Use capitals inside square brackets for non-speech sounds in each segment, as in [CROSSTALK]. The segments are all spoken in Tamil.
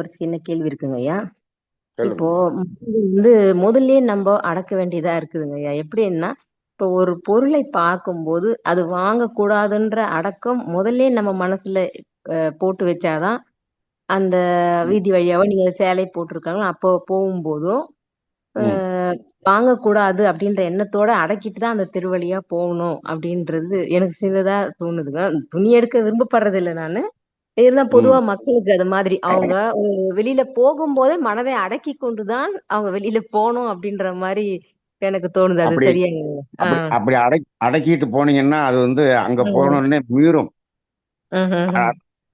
ஒரு சின்ன கேள்வி இருக்குங்க ஐயா. இப்போ வந்து முதல்லயே நம்ம அடக்க வேண்டியதா இருக்குதுங்க ஐயா. எப்படின்னா இப்போ ஒரு பொருளை பார்க்கும்போது அது வாங்கக்கூடாதுன்ற அடக்கம் முதல்ல நம்ம மனசுல போட்டு வச்சாதான் அந்த வீதி வழியாவோ நீங்க சேலை போட்டிருக்காங்களோ அப்போ போகும்போதும் வாங்கக்கூடாது அப்படின்ற எண்ணத்தோட அடக்கிட்டு தான் அந்த தெருவழியா போகணும் அப்படின்றது எனக்கு சின்னதா தோணுதுங்க. துணி எடுக்க விரும்பப்படுறது இல்லை நானு. இருந்தா பொதுவா. மக்களுக்கு அது மாதிரி. அவங்க வெளியில போகும்போதே மனதை அடக்கி கொண்டுதான் அவங்க வெளியில போகணும் அப்படின்ற மாதிரி எனக்கு தோணுது. அது சரியாங்க அப்படி அடக்கி அடக்கிட்டு போனீங்கன்னா அது வந்து அங்க போனோடனே மீறும்.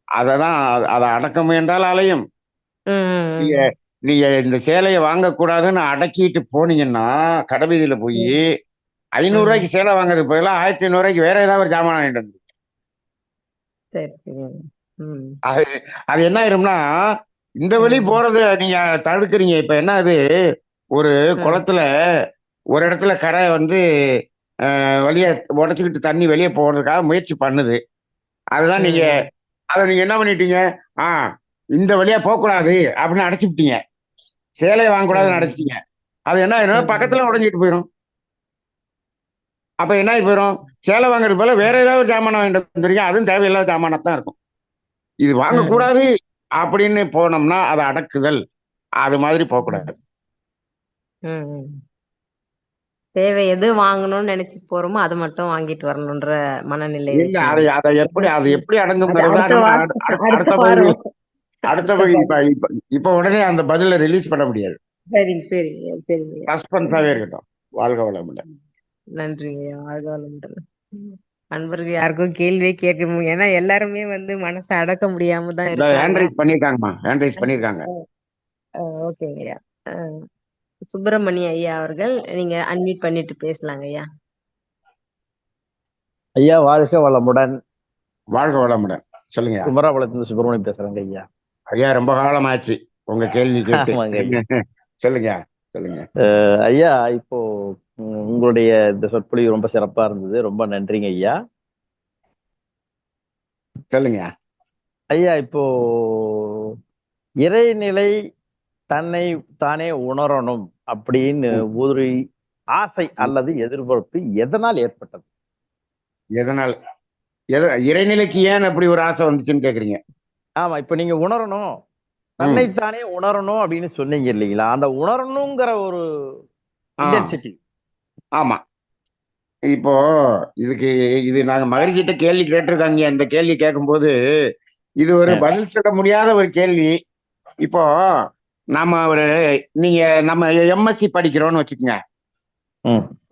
அததான் அதை அடக்க முயன்றால் அலையும். நீங்க இந்த சேலையை வாங்கக்கூடாதுன்னு அடக்கிட்டு போனீங்கன்னா கடைவீதியில போய் ஐநூறு ரூபாய்க்கு சேலை வாங்குறதுக்கு பதிலாக ஆயிரத்தி ஐநூறு ரூபாய்க்கு வேற ஏதாவது ஒரு ஜாமான் வாங்கிட்டு வந்து சரி சரி. உம் அது அது என்ன ஆயிரும்னா இந்த வழி போறது நீங்க தடுக்கிறீங்க. இப்ப என்ன அது? ஒரு குளத்துல ஒரு இடத்துல கரை வந்து வெளியே உடச்சிக்கிட்டு தண்ணி வெளியே போகிறதுக்காக முயற்சி பண்ணுது. அதுதான் நீங்க அதை நீங்க என்ன பண்ணிட்டீங்க? ஆ இந்த வழியா போகக்கூடாது அப்படின்னு அடைச்சு விட்டீங்க. சேலையை வாங்கக்கூடாதுன்னு அடைச்சிட்டீங்க. அது என்ன ஆயிரும்? பக்கத்துல உடஞ்சிட்டு போயிடும் அப்ப என்ன ஆகி போயிடும் சேலை வாங்குறது போல வேற ஏதாவது ஒரு ஜாமான் வாங்கிட்டு வந்துருக்கீங்க அதுவும் தேவையில்லாத ஜாமானா தான் இருக்கும். இது வாங்கக்கூடாது அப்படின்னு போனோம்னா அதை அடக்குதல். அது மாதிரி போகக்கூடாது. தேவை எது வாங்கணும்னு நினைச்சு போறோமோ அதை மட்டும் வாங்கிட்டு வரணும்ன்ற மனநிலை இல்ல அதை அதை எப்படி அது எப்படி அடங்குங்கிறதா அடுத்த பகுதி அடுத்த பகுதி இப்ப வாரம். இப்ப இப்ப உடனே அந்த பதில ரிலீஸ் பண்ண முடியாது. சரிங்க சரிங்க சரிங்க. சஸ்பென்ஸாவே இருக்கட்டும். வாழ்க வளமுடன். நன்றிங்க வாழ்க வளமுடன். அன்பர்கள் யாருக்கும் கேள்வியே கேட்க முடியும் ஏன்னா எல்லாருமே வந்து மனசை அடக்க முடியாம தான் ஹேண்ட்ரைஸ் பண்ணிருக்காங்கம்மா ஹேண்ட்ரைஸ் பண்ணிருக்காங்க ஓகேங்க ஐயா. சுப்பிரமணிய ஐயா அவர்கள் நீங்க அன்மியூட் பண்ணிட்டு பேசலாங்க ஐயா. ஐயா வாழ்க வளமுடன். வாழ்க வளமுடன். சொல்லுங்க குமராபாளையத்துல சுப்பிரமணியம் பேசுறேங்க ஐயா. ஐயா ரொம்ப காலமாச்சு. உங்க கேள்வி கேட்டு. சொல்லுங்க [LAUGHS] சொல்லுங்க. ஐயா இப்போ உங்களுடைய இந்த சொற்பொழிவு ரொம்ப சிறப்பா இருந்தது. ரொம்ப நன்றிங்க ஐயா. சொல்லுங்க. ஐயா இப்போ இறைநிலை தன்னை தானே உணரணும் அப்படின்னு ஒரு ஆசை அல்லது எதிர்பார்ப்பு எதனால் ஏற்பட்டது? எதனால்? எத இறைநிலைக்கு ஏன் அப்படி ஒரு ஆசை வந்துச்சுன்னு கேக்குறீங்க? ஆமா இப்ப நீங்க உணரணும். தன்னைத்தானே உணரணும் அப்படின்னு சொன்னீங்க இல்லைங்களா? அந்த உணரணுங்கிற ஒரு இன்டென்சிட்டி ஆமா. இப்போ இதுக்கு இது நாங்க மகரிஜிட்ட கேள்வி கேட்டிருக்காங்க. அந்த கேள்வி கேட்கும்போது இது ஒரு. பதில் சொல்ல முடியாத ஒரு கேள்வி. இப்போ நம்ம ஒரு நீங்க நம்ம எம்எஸ்சி படிக்கிறோம்னு வச்சுக்கோங்க.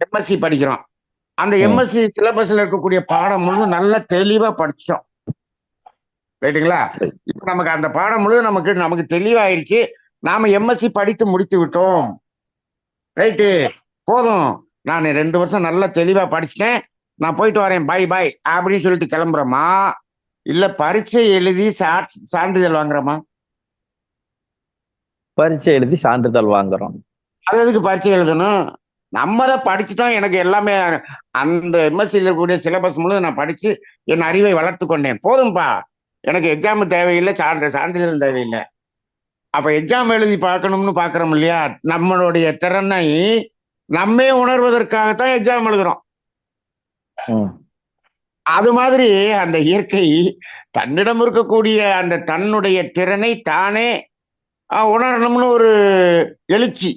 எம்எஸ்சி படிக்கிறோம். அந்த. எம்எஸ்சி சிலபஸ்ல இருக்கக்கூடிய பாடம் முழுவதும் நல்லா தெளிவா படிச்சிட்டோம் ரைட்டுங்களா. இப்ப நமக்கு அந்த பாடம் முழுவதும் நமக்கு நமக்கு தெளிவாயிருச்சு. நாம எம்எஸ்சி படித்து முடித்து விட்டோம். ரைட்டு. போதும். நான் ரெண்டு வருஷம் நல்லா தெளிவா படிச்சிட்டேன். நான் போயிட்டு வரேன். பை பை அப்படின்னு சொல்லிட்டு கிளம்புறோமா இல்ல பரீட்சை எழுதி சா- சான்றிதழ் வாங்குறோமா பரீட்சை எழுதி சான்றிதழ் வாங்குறோம். அது எதுக்கு பரீட்சை எழுதணும்? நம்ம தான் படிச்சுட்டோம். எனக்கு எல்லாமே அந்த எம்எஸ்சியில் இருக்கக்கூடிய சிலபஸ் முழுவதும் நான் படிச்சு என் அறிவை வளர்த்து கொண்டேன். போதும்பா. எனக்கு எக்ஸாம் தேவையில்லை. சான்று சான்றிதழ் தேவையில்லை. அப்ப எக்ஸாம் எழுதி பார்க்கணும்னு பார்க்கறோம் இல்லையா? நம்மளுடைய திறனை நம்மே உணர்வதற்காகத்தான் எக்ஸாம் எழுதுறோம். அது மாதிரி அந்த இயற்கை தன்னிடம் இருக்கக்கூடிய அந்த தன்னுடைய திறனை தானே உணரணும்னு ஒரு எழுச்சி.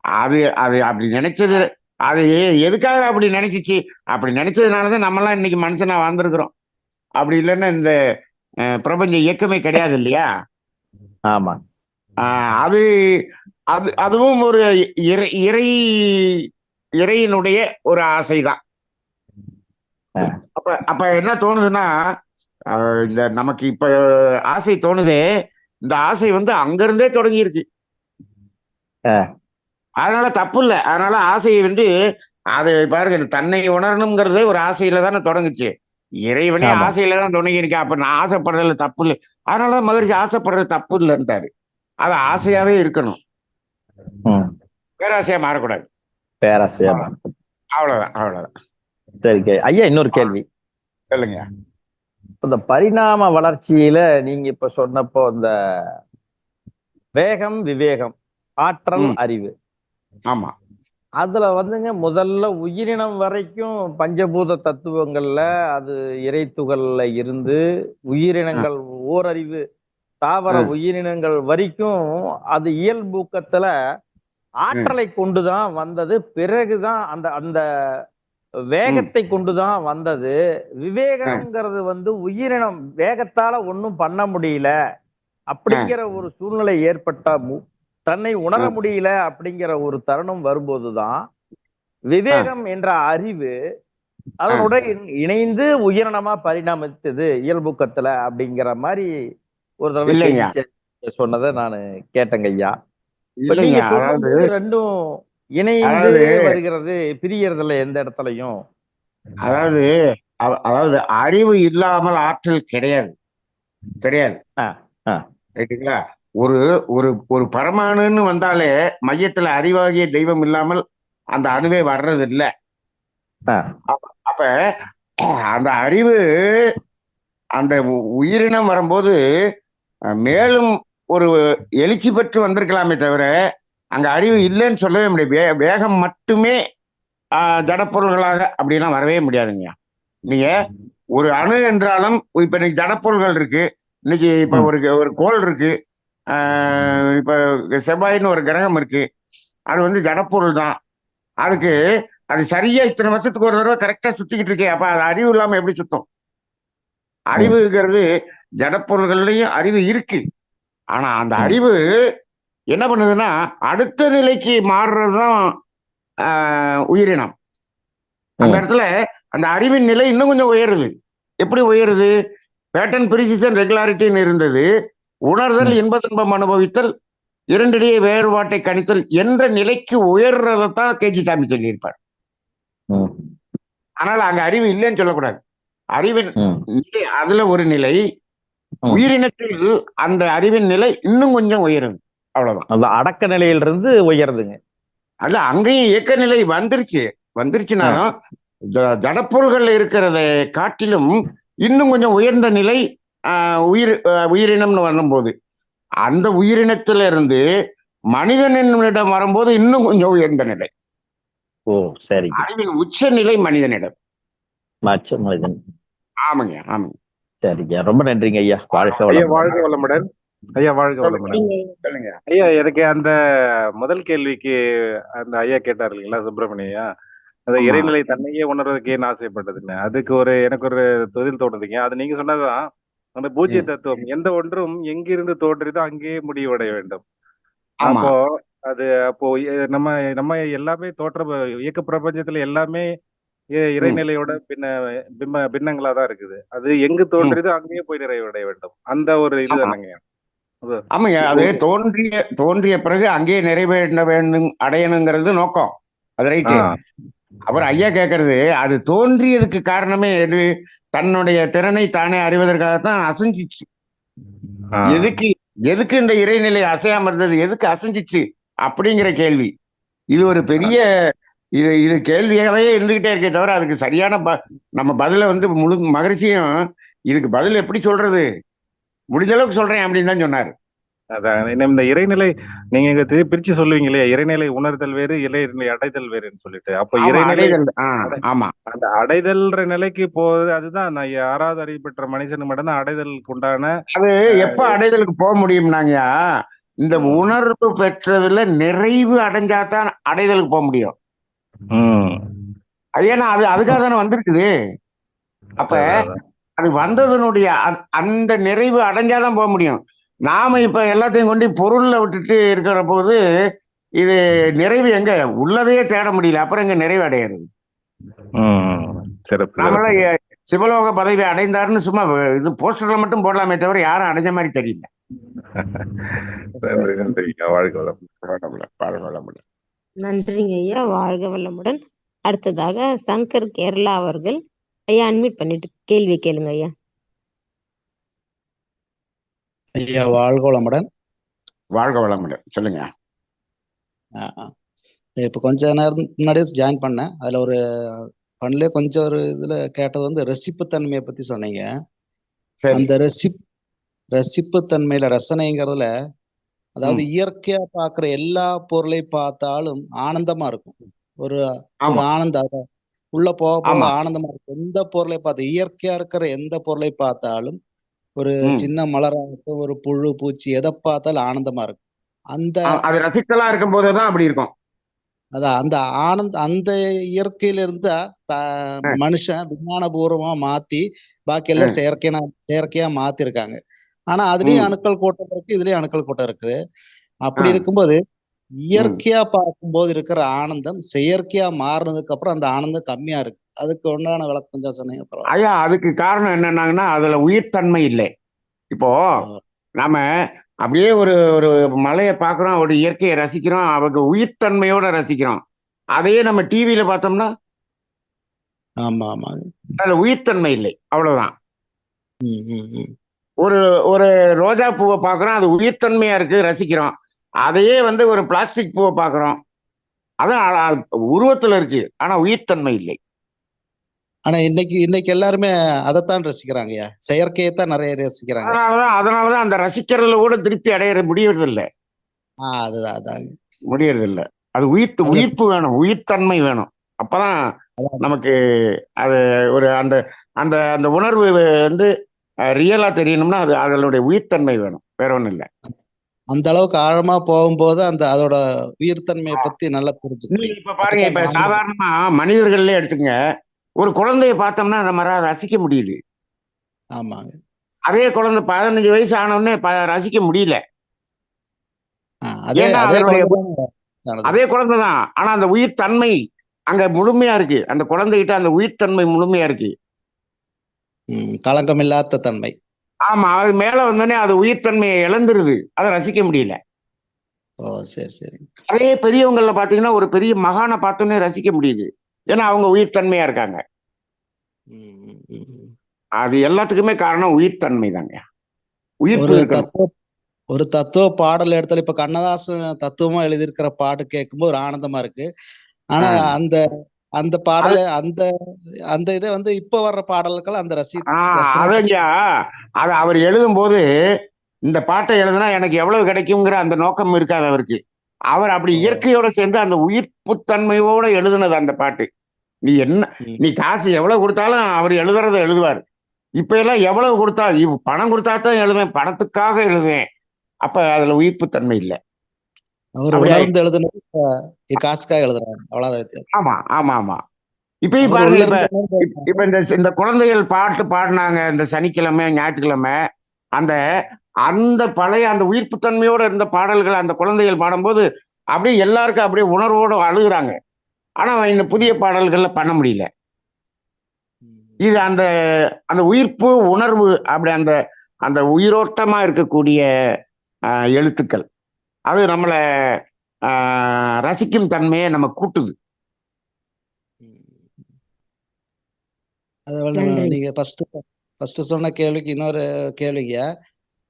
அது அது அப்படி நினைச்சது அது எதுக்காக அப்படி நினைச்சிச்சு? அப்படி நினைச்சதுனாலதான் நம்மலாம் இன்னைக்கு மனுஷனா வாழ்ந்திருக்கிறோம். அப்படி இல்லைன்னா இந்த பிரபஞ்ச இயக்கமே கிடையாது இல்லையா? ஆமா. ஆஹ் அது அது அதுவும் ஒரு இறை இறை இறையினுடைய ஒரு ஆசைதான். அப்ப அப்ப என்ன தோணுதுன்னா இந்த நமக்கு இப்ப ஆசை தோணுதே இந்த ஆசை வந்து அங்கிருந்தே தொடங்கி இருக்கு. அதனால தப்பு இல்லை அதனால ஆசையை வந்து அது பாருங்க தன்னை உணரணுங்கிறதே ஒரு ஆசையில தானே தொடங்குச்சு இறைவனே. ஆசையில தான் தொடங்கி இருக்கேன் அப்ப நான் ஆசைப்படுறதுல தப்பு இல்லை அதனாலதான் மகிழ்ச்சி ஆசைப்படுறது தப்பு இல்லைன்ட்டாரு அது ஆசையாவே இருக்கணும். பேராசையா மாறக்கூடாது. பேராசையா அவ்வளவுதான் அவ்வளவுதான். சரி ஐயா இன்னொரு கேள்வி. சொல்லுங்க. இந்த பரிணாம வளர்ச்சியில நீங்க இப்ப சொன்னப்போ இந்த வேகம் விவேகம் ஆற்றல். அறிவு. ஆமா. அதுல வந்துங்க முதல்ல உயிரினம் வரைக்கும் பஞ்சபூத தத்துவங்கள்ல அது இறைத்துகள்ல இருந்து உயிரினங்கள் ஓரறிவு தாவர. உயிரினங்கள் வரைக்கும் அது இயல்பூக்கத்துல ஆற்றலை கொண்டுதான் வந்தது. பிறகுதான் அந்த அந்த வேகத்தை கொண்டுதான் வந்தது. விவேகம்ங்கிறது வந்து உயிரினம் வேகத்தால ஒண்ணும் பண்ண முடியல அப்படிங்கிற ஒரு சூழ்நிலை ஏற்பட்ட மு- தன்னை உணர. முடியல அப்படிங்கிற ஒரு தருணம் வரும்போதுதான் விவேகம் என்ற அறிவு அதனுடன் இணை- இணைந்து உயிரினமா பரிணாமித்தது இயல்புக்கத்துல அப்படிங்கிற மாதிரி ஒரு தடவை சொன்னதை நான் கேட்டேங்க ஐயா. ரெண்டும் இணைந்து வருகிறது பிரியறதுல எந்த இடத்துலயும். அதாவது அதாவது அறிவு இல்லாமல் ஆற்றல் கிடையாது. கிடையாது. ரைட்டுங்களா ஒரு ஒரு ஒரு பரமாணுன்னு வந்தாலே மையத்துல அறிவாகிய தெய்வம் இல்லாமல் அந்த அணுவே வர்றது இல்ல. அப்ப அந்த அறிவு அந்த உயிரினம் வரும்போது மேலும் ஒரு எழுச்சி பெற்று வந்திருக்கலாமே தவிர அங்க அறிவு இல்லைன்னு சொல்லவே முடியாது. வே- வேகம் மட்டுமே ஜடப்பொருள்களாக அப்படிலாம் வரவே முடியாதுங்க நீங்க ஒரு அணு என்றாலும் இப்ப இன்னைக்கு ஜடப்பொருள்கள் இருக்கு. இன்னைக்கு இப்ப. ஒரு ஒரு கோள் இருக்கு. இப்ப செவ்வாயின்னு ஒரு கிரகம் இருக்கு. அது வந்து ஜடப்பொருள் தான். அதுக்கு அது சரியா இத்தனை வருஷத்துக்கு ஒரு தடவை கரெக்டா சுத்திக்கிட்டு இருக்கே. அப்ப அது அறிவு இல்லாம எப்படி சுத்தம்? அறிவுங்கிறது ஜடப்பொருள்கள்லயும் அறிவு இருக்கு ஆனா அந்த. அறிவு என்ன பண்ணுதுன்னா அடுத்த நிலைக்கு மாறுறதுதான் உயிரினம் அந்த. இடத்துல அந்த அறிவின் நிலை இன்னும் கொஞ்சம் உயருது எப்படி உயருது பேட்டன் பிரிசிஷன் ரெகுலாரிட்டின்னு இருந்தது உணர்தல் ம். இன்ப துன்பம் அனுபவித்தல் இரண்டிடையே வேறுபாட்டை கணித்தல் என்ற நிலைக்கு உயர்றதைத்தான் கேஜி சாமி சொல்லியிருப்பார். ஆனால் அங்க அறிவு இல்லைன்னு சொல்லக்கூடாது அறிவின் அதுல ஒரு நிலை. உயிரினத்தில் அந்த அறிவின் நிலை இன்னும் கொஞ்சம் உயருது. அவ்வளவுதான். அந்த அடக்க நிலையிலிருந்து உயருதுங்க. அல்ல அங்கேயும் இயக்க நிலை வந்துருச்சு. வந்துருச்சுனாலும் ஜ- ஜடப்பொருள்கள்ல இருக்கிறத காட்டிலும் இன்னும் கொஞ்சம் உயர்ந்த நிலை ஆஹ், உயிர் உயிரினம்னு வரும்போது. அந்த உயிரினத்துல இருந்து மனிதனிடம் வரும்போது இன்னும் கொஞ்சம் உயர்ந்த நிலை. ஓ சரிங்க. அறிவின் உச்ச நிலை மனிதனிடம். மனிதன். ஆமாங்க ஆமாங்க. சரிங்க. ரொம்ப நன்றிங்க ஐயா. வாழ்க ஐயா வாழ்க வளமுடன். ஐயா வாழ்க வளமுடன். சொல்லுங்க. ஐயா எனக்கு அந்த முதல் கேள்விக்கு அந்த ஐயா கேட்டார் இல்லைங்களா சுப்பிரமணியா அந்த. இறைநிலை தன்னையே உணர்றதுக்கு ஏன் ஆசைப்பட்டதுன்னு அதுக்கு ஒரு எனக்கு ஒரு தொழில் தோணுதுங்க அது நீங்க சொன்னதுதான். அந்த பூஜ்ய தத்துவம் எந்த ஒன்றும் எங்கிருந்து தோன்றியதோ அங்கேயே முடிவடைய வேண்டும். அப்போ அது அப்போ நம்ம நம்ம எல்லாமே தோற்ற இயக்க பிரபஞ்சத்துல எல்லாமே இறைநிலையோட பின்ன பிம்ப பின்னங்களா தான் இருக்குது. அது எங்கு தோன்றியதோ அங்கேயே போய் நிறைவடைய வேண்டும். அந்த ஒரு இது. தானங்க. ஆமாங்க அது தோன்றிய தோன்றிய பிறகு அங்கேயே நிறைவேற வேண்டும் அடையணுங்கிறது நோக்கம். அது ரைட்டு. அப்புறம் ஐயா கேட்கறது அது தோன்றியதுக்கு காரணமே எது? தன்னுடைய திறனை தானே அறிவதற்காகத்தான் அசைஞ்சிச்சு. எதுக்கு எதுக்கு இந்த இறைநிலை அசையாம இருந்தது? எதுக்கு அசைஞ்சிச்சு? அப்படிங்கிற கேள்வி. இது ஒரு பெரிய இது இது கேள்வியாவே இருந்துகிட்டே இருக்கே தவிர அதுக்கு சரியான ப நம்ம பதில வந்து முழு மகரிஷியும் இதுக்கு பதில் எப்படி சொல்றது? முடிஞ்ச அளவுக்கு சொல்றேன் அப்படின்னு தான் சொன்னாரு. அதான் இந்த இறைநிலை நீங்க இங்க பிரிச்சு சொல்லுவீங்க இல்லையா? இறைநிலை உணர்தல் வேறு இறைநிலை அடைதல் வேறுன்னு சொல்லிட்டு. அப்ப இறைநிலை ஆமா. அந்த அடைதல்ன்ற நிலைக்கு போகுது அதுதான் நான் ஆறாவது அறிவு பெற்ற மனுஷனுக்கு மட்டும்தான் அடைதலுக்கு உண்டான அது எப்ப அடைதலுக்கு போக முடியும்னாங்கயா? இந்த ம். உணர்வு பெற்றதுல நிறைவு அடைஞ்சாதான் அடைதலுக்கு போக முடியும். அது ஏன்னா அது அதுக்காக தானே வந்திருக்குது. அப்ப அது வந்ததனுடைய அந்த நிறைவு அடைஞ்சாதான் போக முடியும். நாம இப்ப எல்லாத்தையும் கொண்டு பொருள்ல விட்டுட்டு இருக்கிற போது இது நிறைவு எங்க? உள்ளதையே தேட முடியல. அப்புறம் எங்க நிறைவு அடையிறது? நம்மள சிவலோக பதவி அடைந்தாருன்னு சும்மா இது போஸ்டர்ல மட்டும் போடலாமே தவிர யாரும் அடைஞ்ச மாதிரி தெரியல. நன்றி நன்றிங்க வாழ்க வளம் பரவாயில்ல, பரவாயில்ல. நன்றிங்க ஐயா. வாழ்க வளமுடன். அடுத்ததாக சங்கர் கேரளா அவர்கள். ஐயா அன்மியூட் பண்ணிட்டு கேள்வி கேளுங்க ஐயா. ஐயா வாழ்க வளமுடன். வாழ்க வளமுடன். சொல்லுங்க. இப்போ கொஞ்ச நேரம் முன்னாடியே ஜாயின் பண்ணேன். அதில் ஒரு பண்ணலே கொஞ்சம் ஒரு இதில் கேட்டது வந்து ரசிப்புத்தன்மையை பற்றி சொன்னீங்க. சரி. அந்த ரசிப் ரசிப்புத்தன்மையில் ரசனைங்கிறதுல அதாவது. இயற்கையா பார்க்குற எல்லா பொருளையும் பார்த்தாலும் ஆனந்தமா இருக்கும். ஒரு அத உள்ள போக போக. ஆனந்தமா இருக்கும். எந்த பொருளை பார்த்து இயற்கையா இருக்கிற எந்த பொருளை பார்த்தாலும் ஒரு. சின்ன மலராகட்டும், ஒரு புழு, பூச்சி எத பார்த்தாலும் ஆனந்தமா இருக்கும். அந்த அது ரசிக்கலா இருக்கும்போது தான் அப்படி இருக்கும். அதான் அந்த ஆனந்த அந்த இயற்கையில இருந்து. மனுஷன் விஞ்ஞானபூர்வமா மாத்தி பாக்கி. எல்லாம் செயற்கையா செயற்கையா மாத்திருக்காங்க. ஆனா அதுலயும். அணுக்கள் கூட்டம் இருக்கு, இதுலயும் அணுக்கள் கூட்டம் இருக்குது. அப்படி. இருக்கும்போது. இயற்கையா பார்க்கும்போது இருக்கிற ஆனந்தம் செயற்கையா மாறுனதுக்கு அப்புறம் அந்த ஆனந்தம் கம்மியா இருக்கு. அதுக்கு உண்டான விளக்கம் கொஞ்சம் சொன்னீங்க. ஐயா அதுக்கு காரணம் என்னன்னாங்கன்னா, அதுல உயிர்த்தன்மை இல்லை. இப்போ! நாம அப்படியே ஒரு ஒரு மலைய பார்க்குறோம், ஒரு இயற்கையை ரசிக்கிறோம், அவங்க உயிர்த்தன்மையோட ரசிக்கிறோம். அதையே நம்ம டிவியில பார்த்தோம்னா ஆமா, ஆமாங்க. அதுல உயிர்த்தன்மை இல்லை. அவ்வளவுதான். ஒரு ஒரு ரோஜா பூவ பார்க்குறோம், அது உயிர்த்தன்மையா இருக்கு, ரசிக்கிறோம். அதையே வந்து ஒரு பிளாஸ்டிக் பூவ பார்க்குறோம். அதான் உருவத்துல இருக்கு. ஆனா உயிர்த்தன்மை இல்லை. ஆனா இன்னைக்கு இன்னைக்கு எல்லாருமே அதத்தான் ரசிக்கிறாங்கய்யா. செயற்கையை தான் நெறைய ரசிக்கிறாங்க. அதனால தான் அதனால தான் அந்த ரசிக்கிறதுல கூட திருப்தி அடையற முடியறதில்ல. ஆ அதுதான் அதாங்க. முடியறதில்ல. அது உயிர்த்து உயிர்ப்பு வேணும். உயிர்த்தன்மை வேணும். அப்பதான். நமக்கு அது ஒரு அந்த அந்த அந்த உணர்வு வந்து அ ரியலா தெரியணும்னா, அது அதனுடைய உயிர்த்தன்மை வேணும். வேற ஒண்ணும் இல்ல. அந்த அளவுக்கு ஆழமா போகும்போது அந்த அதோட உயிர்த்தன்மைய. பத்தி நல்லா முடியும். இப்ப பாருங்க, இப்ப. சாதாரணமா மனிதர்கள்லயே எடுத்துக்கங்க. ஒரு குழந்தைய பார்த்தோம்னா நம்மளால ரசிக்க முடியுது. ஆமாங்க. அதே குழந்தை 15 வயசு ஆன உடனே ப ரசிக்க முடியல. அதே ஏன்னா அதே அதனுடைய குழந்தை தானே ஆனது. அதே குழந்தை தான். ஆனா அந்த உயிர் தன்மை அங்க முழுமையா இருக்கு. அந்த குழந்தைகிட்ட அந்த உயிர் தன்மை முழுமையா இருக்கு. களங்கமில்லாத தன்மை. ஆமா. அது மேல வந்தோனே அது உயிர் தன்மைய இழந்துருது. அத ரசிக்க முடியல. ஓ! சரி, சரிங்க. அதே பெரியவங்கள்ல பார்த்தீங்கன்னா, ஒரு பெரிய மகான பார்த்தோனே ரசிக்க முடியுது. ஏன்னா அவங்க உயிர் தன்மையா இருக்காங்க. அது எல்லாத்துக்குமே காரணம் உயிர் தன்மை தாங்க. உயிர்ப்பு ஒரு. தத்துவ பாடல் எடுத்தாலும் இப்ப கண்ணதாசன் தத்துவமா எழுதியிருக்கிற பாட்டு கேட்கும்போது ஒரு ஆனந்தமா இருக்கு. ஆனா. அந்த அந்த பாடல அந்த அந்த இத வந்து இப்ப வர்ற பாடல்கள் அந்த ரசி அதங்கயா அது அவர் எழுதும்போது, இந்த பாட்ட எழுதுனா எனக்கு எவ்வளவு கிடைக்குங்கிற அந்த நோக்கம் இருக்காது அவருக்கு. அவர் அப்படி! இயற்கையோட சேர்ந்து அந்த உயிர்ப்பு தன்மையோட எழுதுனது அந்த பாட்டு. நீ என்ன. நீ காசு எவ்வளவு குடுத்தாலும் அவர் எழுதுறத எழுதுவாரு. இப்ப எல்லாம் எவ்வளவு குடுத்தா பணம் குடுத்தா தான் எழுதுவேன். பணத்துக்காக எழுதுவேன். அப்ப அதுல உயிர்ப்பு தன்மை இல்ல. அவர் உணர்ந்து எழுதுனது காசுக்காக எழுதுறாங்க. அவ்வளவுதான். ஆமா, ஆமா, ஆமா. இப்பயும் பாருங்க இப்ப இந்த இந்த குழந்தைகள் பாட்டு பாடுனாங்க இந்த சனிக்கிழமை, ஞாயிற்றுக்கிழமை. அந்த அந்த பழைய அந்த உயிர்ப்பு தன்மையோட இருந்த பாடல்கள் அந்த குழந்தைகள் பாடும்போது, அப்படியே எல்லாருக்கும் அப்படியே உணர்வோட அழுகுறாங்க. ஆனா இந்த புதிய பாடல்கள்ல பண்ண முடியல. இது. அந்த அந்த உயிர்ப்பு, உணர்வு அப்படி அந்த அந்த உயிரோட்டமா இருக்கக்கூடிய எழுத்துக்கள். அது நம்மள ரசிக்கும் தன்மைய நம்ம கூட்டுது. நீங்க ஃபர்ஸ்ட் ஃபர்ஸ்ட் சொன்ன கேள்விக்கு இன்னொரு கேள்விங்க.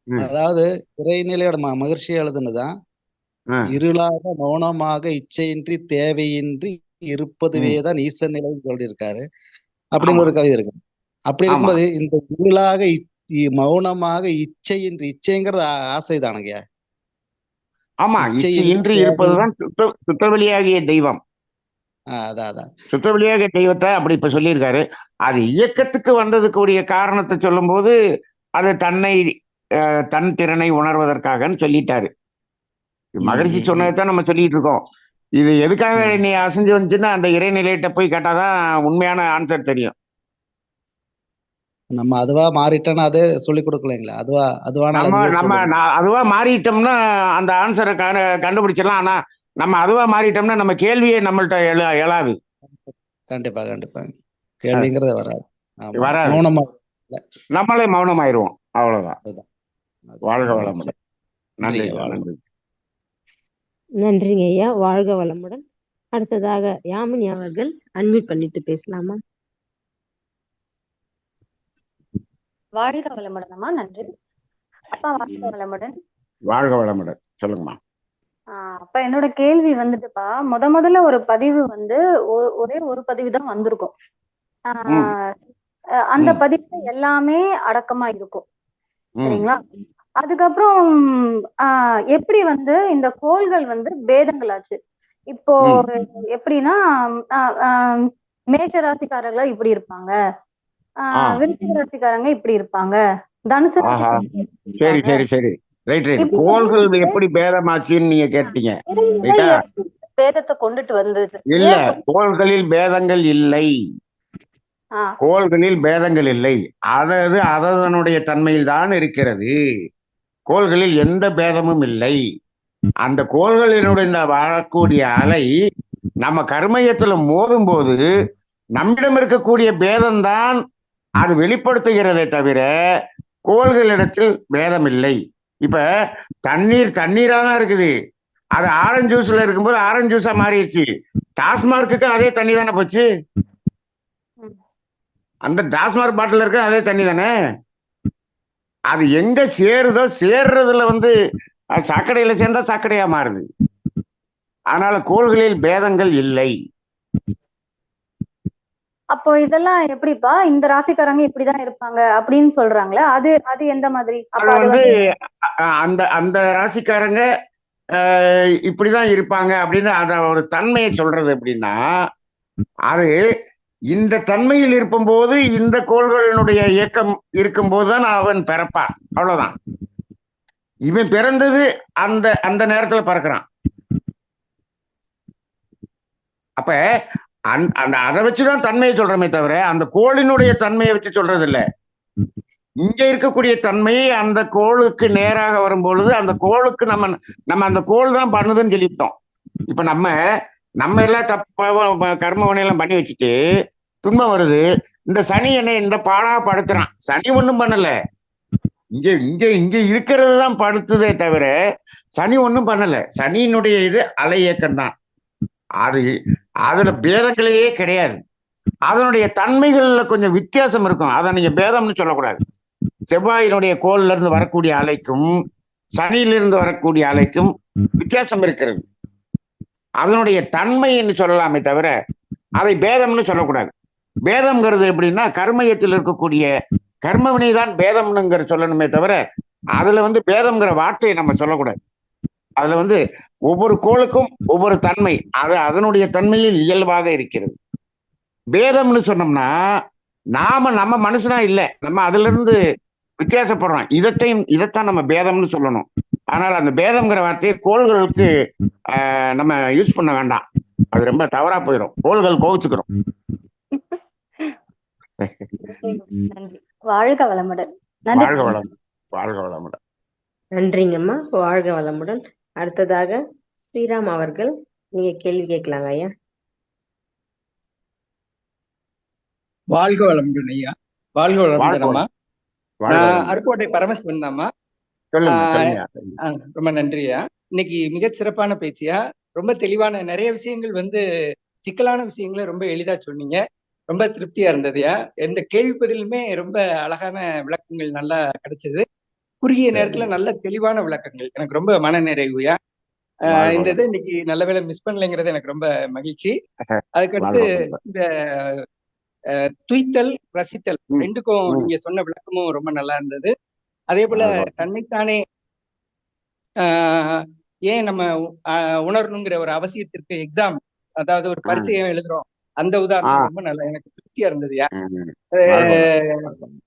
ம். அதாவது இறைநிலையோட மகிழ்ச்சி எழுதுனதுதான். இருளாக மௌனமாக இச்சையின்றி தேவையின்றி இருப்பதுவே ம். தான் ஈசன் நிலைன்னு சொல்லியிருக்காரு. அப்படின்னு ஆமா. ஒரு கவிதை இருக்கு. அப்படி. இருக்கும்போது இந்த இருளாக மௌனமாக இச்சையின்றி இச்சைங்கிறது ஆசை தானங்கய்யா? ஆமா. தேவை இருப்பதுதான் சுத்த சுத்தவெளியாகிய தெய்வம். சுத்தவெளியாகிய தெய்வத்த அப்படி இப்ப சொல்லியிருக்காரு. அது இயக்கத்துக்கு வந்ததுக்குரிய காரணத்த சொல்லும்போது, அது தன்னை தன் திறனை உணர்வதற்காகன்னு சொல்லிட்டாரு. ம், மகரிஷி ம், ம். சொன்னத தான் நம்ம சொல்லிட்டு இருக்கோம். இது எதுக்காக. நீ அசைஞ்சு வந்துச்சுன்னா, அந்த இறைநிலையிட்ட போய் கேட்டா தான் உண்மையான ஆன்சர் தெரியும். நம்ம அதுவா மாறிட்டோம்னா அதே சொல்லிக் குடுக்கலைங்களா? அதுவா அதுவே நம்ம அதுவா மாறிட்டோம்னா, அந்த ஆன்சர கண்டுபிடிச்சிடலாம். ஆனா, நம்ம அதுவா மாறிட்டோம்னா, நம்ம கேள்வியே நம்மள்ட்ட எழ எழாது. கண்டிப்பா, கண்டிப்பாங்க. அ. கேள்விங்கிறதே வராது. வராது. மௌனமா இல்ல. நம்மளே மௌனமாயிருவோம். அவ்வளவுதான். வாழ்க. வளமுடன். நன்றி. நன்றிங்க ஐயா. வாழ்க வளமுடன். அடுத்ததாக யாமினி அவர்கள் அன்மியூட் பண்ணிட்டு பேசலாமா? வாழ்க வளமுடன் அம்மா. நன்றி. அப்பா வாழ்க வளமுடன். வாழ்க வளமுடன். சொல்லுங்கம்மா. அப்ப என்னோட கேள்வி வந்துட்டுப்பா, மொத மொதல்ல ஒரு பதிவு வந்து ஒரே ஒரு பதிவு தான் வந்திருக்கும். அந்த ம். பதிவுல எல்லாமே அடக்கமா இருக்கும். சரிங்களா? அதுக்கப்புறம் ஆஹ் எப்படி வந்து இந்த கோள்கள் வந்து பேதங்களாச்சு இப்போ எப்படின்னா மேஷ ராசிக்காரர்கள் இப்படி இருப்பாங்க. விருச்சிக ராசிக்காரங்க இப்படி இருப்பாங்க. தனுசு சரி. சரி சரி. ரைட் ரைட் கோள்கள் எப்படி பேதமாச்சுன்னு நீங்க கேட்டீங்க. பேதத்தை கொண்டுட்டு வந்தது. இல்ல கோள்களில் பேதங்கள் இல்லை. கோள்களில் பேதங்கள் இல்லை. அதது அதனுடைய தன்மையில் தான் இருக்கிறது. கோள்களில் எந்த பேதமும் இல்லை. அந்த கோள்களினுடைய வாழக்கூடிய அலை நம்ம கர்மயத்துல மோதும் போது நம்மிடம் இருக்கக்கூடிய பேதம்தான் அது வெளிப்படுத்துகிறதே தவிர கோள்களிடத்தில் பேதம் இல்லை இப்ப தண்ணீர் தண்ணீரா தான் இருக்குது. அது ஆரஞ்சு ஜூஸ்ல இருக்கும்போது ஆரஞ்சு ஜூஸா மாறிடுச்சு. டாஸ்மார்க்கு அதே தண்ணி தானே போச்சு? அந்த டாஸ்மார்க் பாட்டில் இருக்க அதே தண்ணி தானே? அது எங்க சேருதோ சேர்றதுல வந்து சாக்கடையில சேர்ந்தா சாக்கடையா மாறுது. அதனால கோள்களில் பேதங்கள் இல்லை. அப்போ இதெல்லாம் எப்படிப்பா? இந்த ராசிக்காரங்க இப்படிதான் இருப்பாங்க அப்படின்னு சொல்றாங்களே அது அது எந்த மாதிரி? வந்து அந்த அந்த ராசிக்காரங்க இப்படிதான் இருப்பாங்க அப்படின்னு அத ஒரு தன்மையை சொல்றது எப்படின்னா அது இந்த தன்மையில் இருக்கும்போது இந்த கோள்களினுடைய இயக்கம் இருக்கும்போது தான் அவன் பிறப்பான். அவ்வளவுதான். இவன் பிறந்தது அந்த அந்த நேரத்துல பிறக்கிறான். அப்ப அந் அந்த அதை வச்சுதான் தன்மையை சொல்றோமே தவிர அந்த கோளினுடைய தன்மையை வச்சு சொல்றது இல்ல இங்க இருக்கக்கூடிய தன்மை அந்த கோளுக்கு நேராக வரும்பொழுது அந்த கோளுக்கு நம்ம நம்ம அந்த கோள் தான் பண்ணுதுன்னு சொல்லிட்டோம். இப்ப நம்ம நம்ம எல்லாம் தப்பாக கர்ம வினையெல்லாம் பண்ணி வச்சுட்டு துன்பம் வருது. இந்த சனி என்னை இந்த பாடா படுத்துறான். சனி ஒண்ணும் பண்ணல. இங்க இங்க இங்க இருக்கிறது தான் படுத்துதே தவிர சனி ஒன்றும் பண்ணல. சனியினுடைய இது அலை இயக்கம் தான் அது அதுல பேதங்களே கிடையாது. அதனுடைய தன்மைகள்ல கொஞ்சம் வித்தியாசம் இருக்கும். அதை நீங்க பேதம்னு சொல்லக்கூடாது. செவ்வாயினுடைய கோல்ல இருந்து வரக்கூடிய அலைக்கும் சனியிலிருந்து வரக்கூடிய அலைக்கும் வித்தியாசம் இருக்கிறது. அதனுடைய தன்மைன்னு சொல்லலாமே தவிர அதை பேதம்னு சொல்லக்கூடாது. பேதம்ங்கிறது எப்படின்னா கர்மயத்தில் இருக்கக்கூடிய கர்மவினை தான் பேதம்னுங்கிற சொல்லணுமே தவிர அதுல வந்து பேதம்ங்கிற வார்த்தையை நம்ம சொல்லக்கூடாது. அதுல வந்து ஒவ்வொரு கோளுக்கும் ஒவ்வொரு தன்மை. அது அதனுடைய தன்மையில் இயல்பாக இருக்கிறது. பேதம்னு சொன்னோம்னா நாம நம்ம மனுஷனா இல்லை. நம்ம அதுல இருந்து வித்தியாசப்படுறோம். இதத்தையும் இதைத்தான் நம்ம பேதம்னு சொல்லணும். ஆனால் அந்த பேதம்ங்கிற வார்த்தையை கோள்களுக்கு ஆஹ், நம்ம யூஸ் பண்ண வேண்டாம். அது ரொம்ப தவறா போயிடும் கோள்கள் கோவிச்சுக்கிறோம் வாழ்க வளமுடன். நன்றி. வாழ்க வளம். வாழ்க வளமுடன். நன்றிங்கம்மா. வாழ்க வளமுடன். அடுத்ததாக ஸ்ரீராம் அவர்கள் நீங்க கேள்வி கேட்கலாங்க ஐயா. வாழ்க வளமுடன் ஐயா. வாழ்க வளமுடன். அருக்கோட்டை பரமசிவன் ஆ, ரொம்ப நன்றியா இன்னைக்கு மிகச் சிறப்பான பேச்சியா. ரொம்ப தெளிவான நிறைய விஷயங்கள் வந்து சிக்கலான விஷயங்களை ரொம்ப எளிதா சொன்னீங்க. ரொம்ப திருப்தியா இருந்ததுயா எந்த கேள்வி பதிலுமே ரொம்ப அழகான விளக்கங்கள் நல்லா கிடைச்சது. குறுகிய நேரத்துல நல்ல தெளிவான விளக்கங்கள் எனக்கு ரொம்ப மன நிறைவுயா இந்த. இதை இன்னைக்கு நல்ல வேளை மிஸ் பண்ணலைங்கிறது எனக்கு ரொம்ப மகிழ்ச்சி அதுக்கடுத்து. இந்த துய்த்தல் ரசித்தல். ரெண்டுக்கும். நீங்க சொன்ன விளக்கமும் ரொம்ப நல்லா இருந்தது அதே போல. தன்னைத்தானே ஏன் நம்ம உணரணுங்கிற ஒரு அவசியத்திற்கு எக்ஸாம் அதாவது ஒரு பரீட்சையை எழுதுறோம் அந்த உதாரணம். ரொம்ப நல்லா எனக்கு திருப்தியா.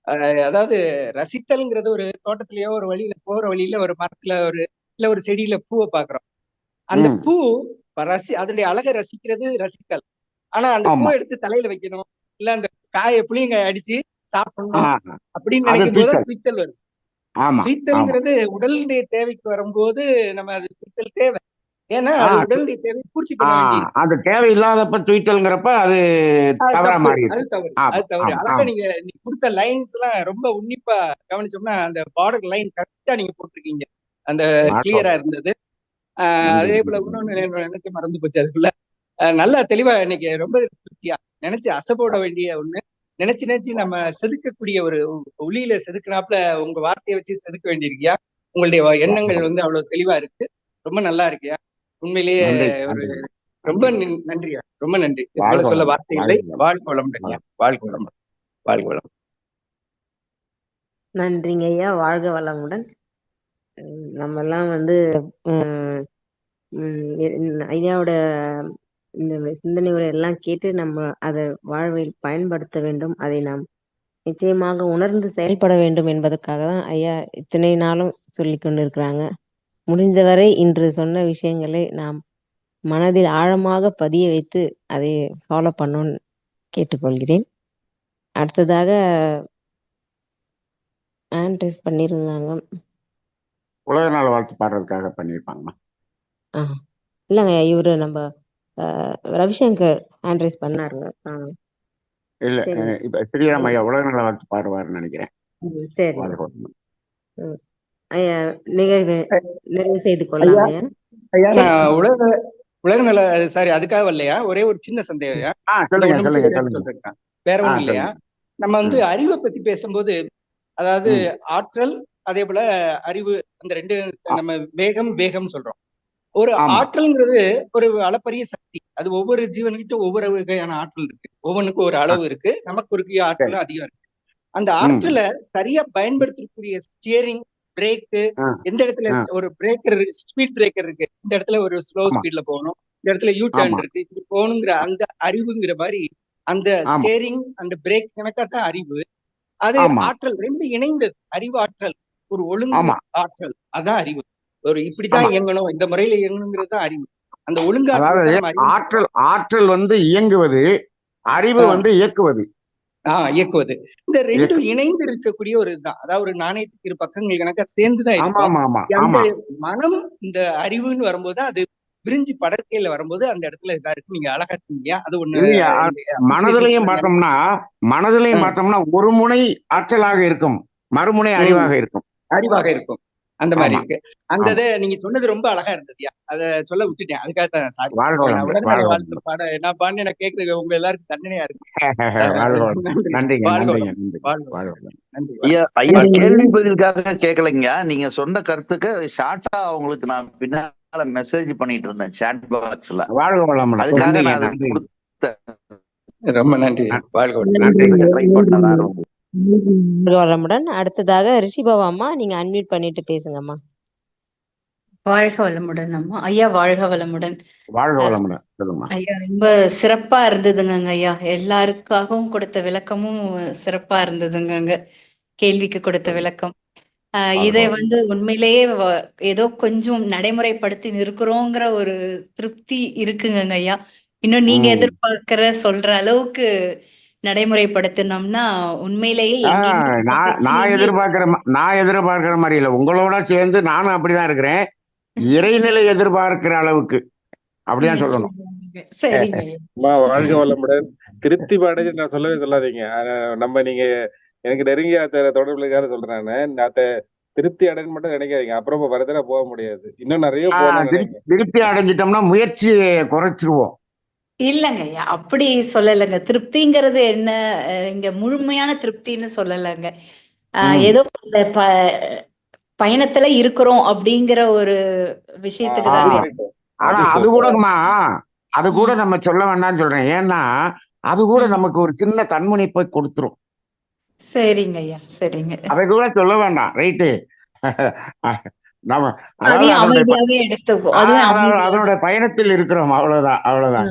அஹ், அதாவது ரசித்தல்ங்கிறது ஒரு தோட்டத்திலயோ ஒரு வழியில போற வழியில ஒரு மரத்துல ஒரு இல்ல ஒரு செடியில பூவை பாக்குறோம் அந்த. பூ ரசி அதனுடைய அழகை ரசிக்கிறது ரசித்தல் ஆனா அந்த. பூவை எடுத்து தலையில வைக்கணும் இல்ல அந்த காயை புளியங்காய் அடிச்சு சாப்பிடணும் அப்படின்னு நினைக்கும் போது துய்த்தல். வருது துய்த்தல்ங்கிறது உடலுடைய தேவைக்கு வரும்போது நம்ம அது துய்த்தல் தேவை அது தேவையில்லாதப்ப துய்த்தல்ங்கிறப்ப அது தவறா ஆமா நீங்க கொடுத்த லைன்ஸ் எல்லாம் ரொம்ப உன்னிப்பா கவனிச்சோம்னா அந்த பார்டர் லைன் கரெக்டா நீங்க போட்டிருக்கீங்க. அந்த கிளியரா. இருந்தது. அதே போல. இன்னொன்னு நினைக்க மறந்து போச்சு அதுக்குள்ள. நல்லா தெளிவா இன்னைக்கு ரொம்ப திருப்தியா. நினைச்சு அசைப்போட வேண்டிய ஒண்ணு. நினைச்சு நினைச்சு நம்ம செதுக்கக்கூடிய ஒரு ஒளியில செதுக்கினாப்புல உங்க வார்த்தையை வச்சு செதுக்க வேண்டியிருக்கியா? உங்களுடைய எண்ணங்கள். வந்து அவ்வளவு தெளிவா இருக்கு. ரொம்ப நல்லா இருக்கியா? உண்மையிலேயே ரொம்ப நன்- நன்றியா ரொம்ப நன்றி. சொல்ல வார்த்தை இல்லை. வாழ்க வளம். வாழ்க வளமுடன். வாழ்க வளம். வாழ்க வளம். நன்றிங்க ஐயா. வாழ்க வளமுடன். உம் நம்மெல்லாம் வந்து ஐயாவோட இந்த சிந்தனைகளை எல்லாம் கேட்டு நம்ம அதை வாழ்வில் பயன்படுத்த வேண்டும். அதை நாம் நிச்சயமாக உணர்ந்து செயல்பட வேண்டும் என்பதற்காக தான் ஐயா இத்தனை நாளும் சொல்லி கொண்டிருக்கிறாங்க. முடிந்தவரை இன்று சொன்ன விஷயங்களை நாம் மனதில் ஆழமாக பதிய வைத்து அதை ஃபாலோ பண்ணணும்னு கேட்டுக்கொள்கிறேன். அடுத்ததாக ஹேண்ட் ரைஸ் பண்ணியிருந்தாங்க. உலக நாள் வாழ்த்து பாடுறதுக்காக பண்ணியிருப்பாங்கம்மா. ஆ இல்லைங்க இவரு நம்ம ரவிசங்கர் ஹேண்ட் ரைஸ் பண்ணாருங்க. இல்ல சரி. இப்ப ஸ்ரீராம் ஐயா உலக நாள் வாழ்த்து பாடுவாருன்னு நினைக்கிறேன். ம், நிகழ்வு நிறைவு செய்து கொள்ளலாம். உலக உலக நல சாரி அதுக்காக வரலையா? ஒரே ஒரு சின்ன சந்தேகம் வேற ஒண்ணும் இல்லையா? நம்ம வந்து அறிவை பத்தி பேசும்போது அதாவது ஆற்றல் அதே போல அறிவு அந்த ரெண்டு நம்ம வேகம் வேகம் சொல்றோம். ஒரு ஆற்றல்ங்கிறது ஒரு அளப்பரிய சக்தி. அது ஒவ்வொரு ஜீவன்கிட்ட ஒவ்வொரு வகையான ஆற்றல் இருக்கு. ஒவ்வொன்றுக்கும் ஒரு அளவு இருக்கு. நமக்கு ஒரு ஆற்றலும் அதிகம் இருக்கு. அந்த ஆற்றலை சரியா பயன்படுத்தக்கூடிய ஸ்டியரிங் பிரேக்கு எந்த இடத்துல ஒரு பிரேக்கர் ஸ்பீட் பிரேக்கர் இருக்கு இந்த இடத்துல ஒரு ஸ்லோ ஸ்பீட்ல போகணும் இந்த இடத்துல யூ டர்ன் இருக்கு இப்படி போகணுங்கிற அந்த அறிவுங்கிற மாதிரி அந்த ஸ்டேரிங் அந்த பிரேக் கணக்கா தான் அறிவு. அது ஆற்றல் ரெண்டு இணைந்தது. அறிவு ஆற்றல் ஒரு ஒழுங்கு ஆற்றல் அதான் அறிவு. ஒரு இப்படிதான் இயங்கணும் இந்த முறையில இயங்கணுங்கிறது தான் அறிவு. அந்த அறிவு. ஆற்றல் ஆற்றல் வந்து இயங்குவது அறிவு வந்து இயக்குவது. ஆஹ் இயக்குவது. இந்த ரெண்டும் இணைந்து இருக்கக்கூடிய ஒரு இதுதான் அதாவது ஒரு நாணயத்துக்கு இரு பக்கங்கள் கணக்கா சேர்ந்துதான் மனம் இந்த அறிவுன்னு வரும்போது அது விரிஞ்சு படற்கையில வரும்போது அந்த இடத்துல இதா இருக்கு நீங்க அழகா இருக்கீங்க. அது ஒண்ணு மனதிலையும். பார்த்தோம்னா மனதிலையும் பார்த்தோம்னா ஒரு முனை ஆற்றலாக இருக்கும். மறுமுனை அறிவாக இருக்கும். அறிவாக இருக்கும். அந்த மாதிரி இருக்கு. அந்த இதை நீங்க சொன்னது ரொம்ப அழகா இருந்ததுயா அத சொல்ல விட்டுட்டேன். அதுக்காக தான் சாரி. வளமுடன். பாட நான் பாடின நான் கேட்கறது உங்க எல்லாருக்கும் தண்டனையா இருக்கு. வளம் வளம் வளம் கேள்வி பதிலுக்காக கேட்கலைங்க. நீங்க சொன்ன கருத்துக்கு ஷார்ட்டா அவங்களுக்கு நான் பின்னால மெசேஜ் பண்ணிட்டு இருந்தேன் சாட் பாக்ஸ்ல வாழ்க வளமுடன். அதுக்காக நான் ரொம்ப நன்றி. வாழ்க வளமுடன் அடுத்ததாக ரிஷிபாவா அம்மா நீங்க அன்மியூட் பண்ணிட்டு பேசுங்கம்மா. வாழ்க வளமுடன் அம்மா. ஐயா வாழ்க வளமுடன். வாழ்க வளமுடன். ஐயா ரொம்ப சிறப்பா இருந்ததுங்க ஐயா. எல்லாருக்காகவும் கொடுத்த விளக்கமும் சிறப்பா இருந்ததுங்க கேள்விக்கு கொடுத்த விளக்கம். இதை வந்து உண்மையிலேயே ஏதோ கொஞ்சம் நடைமுறைப்படுத்தி நிற்கிறோங்கிற ஒரு திருப்தி இருக்குங்க ஐயா. இன்னும் நீங்க எதிர்பார்க்கிற சொல்ற அளவுக்கு நடைமுறைப்படுத்தினோம்னா உண்மையிலேயே நான் எதிர்பார்க்கிற நான் எதிர்பார்க்கிற மாதிரி இல்லை. உங்களோட சேர்ந்து நானும் அப்படிதான் இருக்கிறேன். இறைநிலை எதிர்பார்க்கிற அளவுக்கு. அப்படிதான் சொல்லணும். [LAUGHS] வாழ்க வளமுடன். திருப்தி அடைஞ்சு நான் சொல்லவே சொல்லாதீங்க. நம்ம நீங்க எனக்கு நெருங்கிய அத்த தொடர்புக்காக சொல்றேன் நானு. திருப்தி அடைன்னு மட்டும் நினைக்காதீங்க. அப்புறம் வரதுல போக முடியாது. இன்னும் நிறைய திருப்தி அடைஞ்சிட்டோம்னா முயற்சியை குறைச்சிருவோம். இல்லைங்க. ஐயா அப்படி சொல்லலைங்க. திருப்திங்கிறது என்ன? இங்க முழுமையான திருப்தின்னு சொல்லலைங்க. ம். ஏதோ இந்த ப பயணத்துல இருக்கிறோம் அப்படிங்கிற ஒரு விஷயத்துக்கு தாங்க. ஆனா அது கூடமா அது கூட நம்ம சொல்ல வேண்டாம்னு சொல்றேன். ஏன்னா அது கூட நமக்கு ஒரு சின்ன தன்முனைப்பை கொடுத்துரும். சரிங்க ஐயா. சரிங்க. அதை கூட சொல்ல வேண்டாம். ரைட்டு. [LAUGHS] அதையும் அதனுடைய பயணத்தில் இருக்கிறோம். அவ்வளவுதான் அவ்வளவுதான்.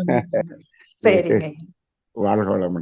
வாழ்க வளமுடன்.